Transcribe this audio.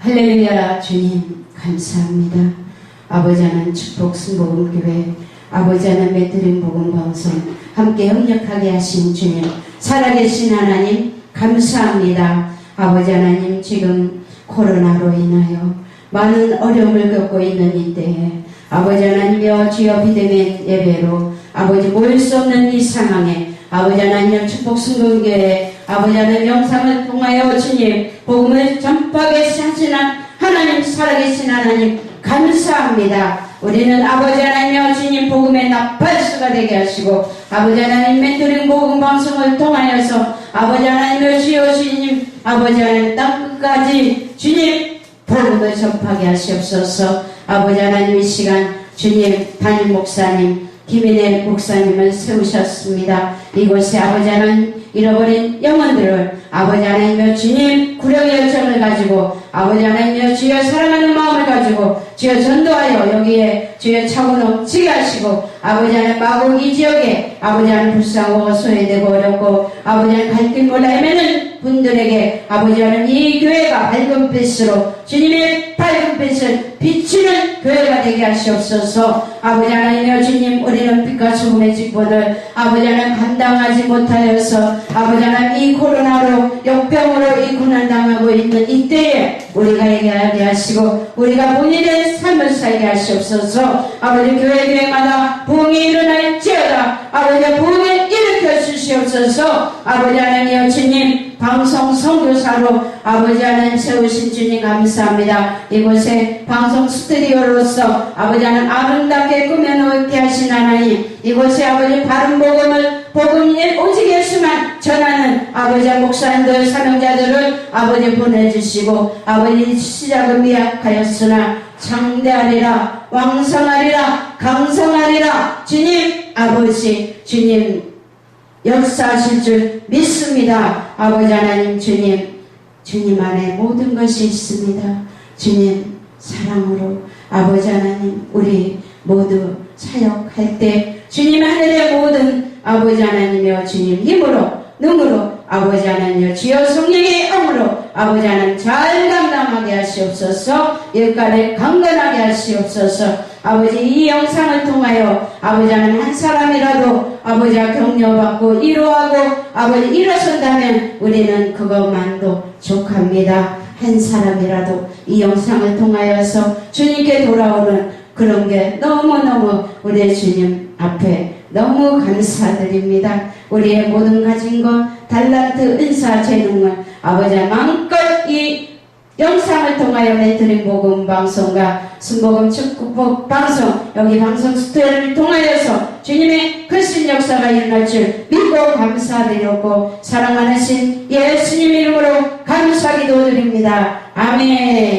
할렐루야 주님 감사합니다. 아버지 하나님 축복 승복음교회 아버지 하나님 메트림 복음방송 함께 협력하게 하신 주님 살아계신 하나님 감사합니다. 아버지 하나님 지금 코로나로 인하여 많은 어려움을 겪고 있는 이때에 아버지 하나님여 주여 비대면 예배로 아버지 모일 수 없는 이 상황에 아버지 하나님 축복 승금교회 아버지 하나님 영상을 통하여 주님 복음을 전파하게 상신한 하나님 살아계신 하나님 감사합니다. 우리는 아버지 하나님여 주님 복음의 나팔수가 되게 하시고 아버지 하나님 멘토링 복음 방송을 통하여서 아버지 하나님여 주여 주님 아버지 하나님 땅끝까지 주님 복음을 전파하게 하시옵소서 아버지 하나님 이 시간 주님 담임 목사님 김인혜 목사님을 세우셨습니다. 이곳에 아버지 하나님 잃어버린 영혼들을 아버지 하나님여 주님 구령의 열정을 가지고 아버지 하나님여 주여 사랑하는 마음을 가지고 주여 전도하여 여기에 주여 차고 넘치게 하시고 아버지 하나님 마곡 이 지역에 아버지 하나님 불쌍하고 소외되고 어렵고 아버지 하나님 갈길 몰라 헤매는 분들에게 아버지 하나님 이 교회가 밝은 빛으로 주님의 밝은 빛을 비추는 교회가 되게 하시옵소서. 아버지 하나님여 주님 우리는 빛과 소금의 직분을 아버지 하나님 감당하지 못하여서 아버지 하나님 이 코로나로 역병으로 이 고난당하고 있는 이때에 우리가 얘기하게 하시고 우리가 본인의 삶을 살게 하시옵소서. 아버지 교회 교회마다 부흥이 일어날지어다 아버지 부흥을 일으켜 주시옵소서. 아버지 하나님여 주님 방송 선교사로 아버지 하나님 세우신 주님 감사합니다. 이곳에 방송 스튜디오로서 아버지 하나님 아름답게 꾸며놓게 하신 하나님 이곳에 아버지 바른 복음을 복음 오직 예수만 전하는 아버지 목사님들 사명자들을 아버지 보내주시고 아버지 시작은 미약하였으나 장대하리라 왕성하리라 강성하리라 주님 아버지 주님 역사하실 줄 믿습니다. 아버지 하나님 주님 주님 안에 모든 것이 있습니다. 주님 사랑으로 아버지 하나님 우리 모두 사역할 때 주님 하늘의 모든 아버지 하나님여 주님 힘으로 능으로 아버지 하나님여 주여 성령의 영으로 아버지 하나님 잘 감당하게 하시옵소서 일간을 강건하게 하시옵소서 아버지 이 영상을 통하여 아버지 하나님 한 사람이라도 아버지가 격려받고 위로하고 아버지 일어선다면 우리는 그것만도 족합니다 한 사람이라도 이 영상을 통하여서 주님께 돌아오는 그런 게 너무너무 우리 주님 앞에 너무 감사드립니다. 우리의 모든 가진 것, 달란트, 은사, 재능을 아버지 마음껏 이 영상을 통하여 내드린 복음 방송과 순복음 축복 방송 여기 방송 스토리를 통하여서 주님의 크신 역사가 일어날 줄 믿고 감사드렸고 사랑 많으신 예수님 이름으로 감사 기도 드립니다. 아멘